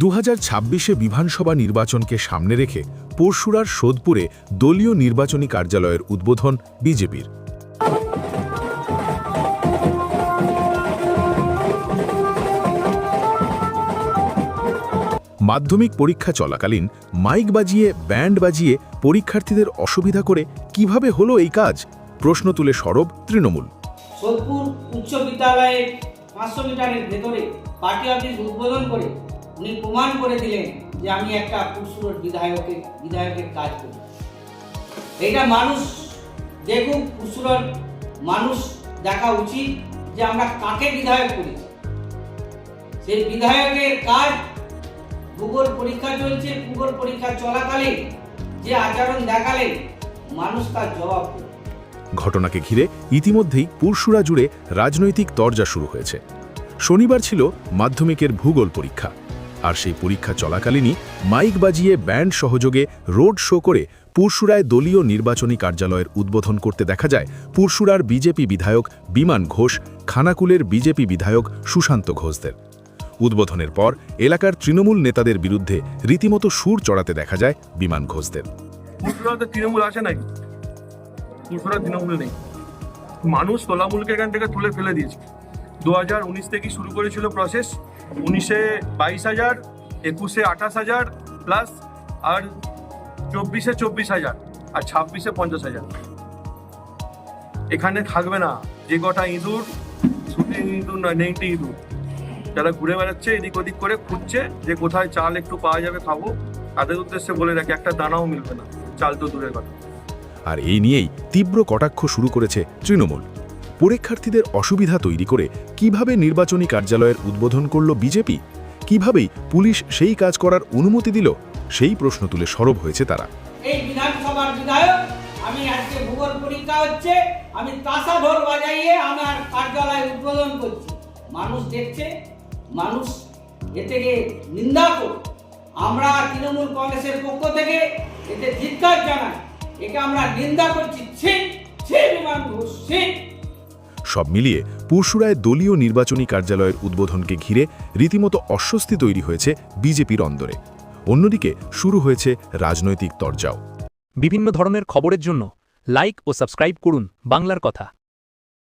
দু হাজার ছাব্বিশে বিধানসভা নির্বাচনকে সামনে রেখে পরশুরার সোদপুরে দলীয় নির্বাচনী কার্যালয়ের উদ্বোধন বিজেপির। মাধ্যমিক পরীক্ষা চলাকালীন মাইক বাজিয়ে, ব্যান্ড বাজিয়ে পরীক্ষার্থীদের অসুবিধা করে কীভাবে হলো এই কাজ? প্রশ্ন তুলে সরব তৃণমূল। সোদপুর উচ্চ বিদ্যালয়ের পাঁচশো মিটারের ভেতরে পার্টি অফিস উদ্বোধন করে উনি প্রমাণ করে দিলেন যে আমি একটা পুরসুরের বিধায়কের বিধায়কের কাজ করি। এইটা মানুষ দেখুক পুরসুরের মানুষ দেখা উচিত যে আমরা কাকে বিধায়ক করেছি সেই বিধায়কের কাজ ভূগোল পরীক্ষা চলছে, ভূগোল পরীক্ষা চলাকালীন যে আচরণ দেখালেন, মানুষ তার জবাব ঘটনাকে ঘিরে ইতিমধ্যেই পুরশুরা জুড়ে রাজনৈতিক তরজা শুরু হয়েছে। শনিবার ছিল মাধ্যমিকের ভূগোল পরীক্ষা। আর সেই পরীক্ষা চলাকালীনই মাইক বাজিয়ে ব্যান্ড সহযোগে রোড শো করে পুরশুরায় দলীয় নির্বাচনী কার্যালয়ের উদ্বোধন করতে দেখা যায় পুরশুরার বিজেপি বিধায়ক বিমান ঘোষ, খানাকুলের বিজেপি বিধায়ক সুশান্ত ঘোষদের। উদ্বোধনের পর এলাকার তৃণমূল নেতাদের বিরুদ্ধে রীতিমতো সুর চড়াতে দেখা যায় বিমান ঘোষদের। তৃণমূল নাকি পুরসুরা তৃণমূল নেই। মানুষ তোলামূলকে এখান থেকে তুলে ফেলে দিয়েছে। দু হাজার উনিশ থেকে শুরু করেছিল প্রসেস উনিশে বাইশ হাজার, একুশে আঠাশ হাজার প্লাস আর চব্বিশে চব্বিশ হাজার আর ছাব্বিশে পঞ্চাশ হাজার। এখানে থাকবে না, যে কটা ইঁদুর শুটিং ইঁদুর নয় নেংটি ইঁদুর। যারা ঘুরে বেড়াচ্ছে, এদিক ওদিক করে খুঁজছে যে কোথায় চাল একটু পাওয়া যাবে খাব, তাদের উদ্দেশ্যে বলে রাখি, একটা দানাও মিলবে না, চাল তো দূরের কথা। আর এই নিয়েই তীব্র কটাক্ষ শুরু করেছে তৃণমূল। পরীক্ষার্থীদের অসুবিধা তৈরি করে কীভাবে নির্বাচনী কার্যালয়ের উদ্বোধন করল বিজেপি? কিভাবেই পুলিশ সেই কাজ করার অনুমতি দিল? সেই প্রশ্ন তুলে সরব হয়েছে তারা। আমার তৃণমূল কংগ্রেসের পক্ষ থেকে এতে জানাই। একে আমরা নিন্দা করছি, ছি ছি, বিমান ঘোষ, ছি। সব মিলিয়ে পুরশুরায় দলীয় নির্বাচনী কার্যালয়ের উদ্বোধনকে ঘিরে রীতিমতো অস্বস্তি তৈরি হয়েছে বিজেপির অন্দরে। অন্যদিকে শুরু হয়েছে রাজনৈতিক তরজাও। বিভিন্ন ধরনের খবরের জন্য লাইক ও সাবস্ক্রাইব করুন বাংলার কথা।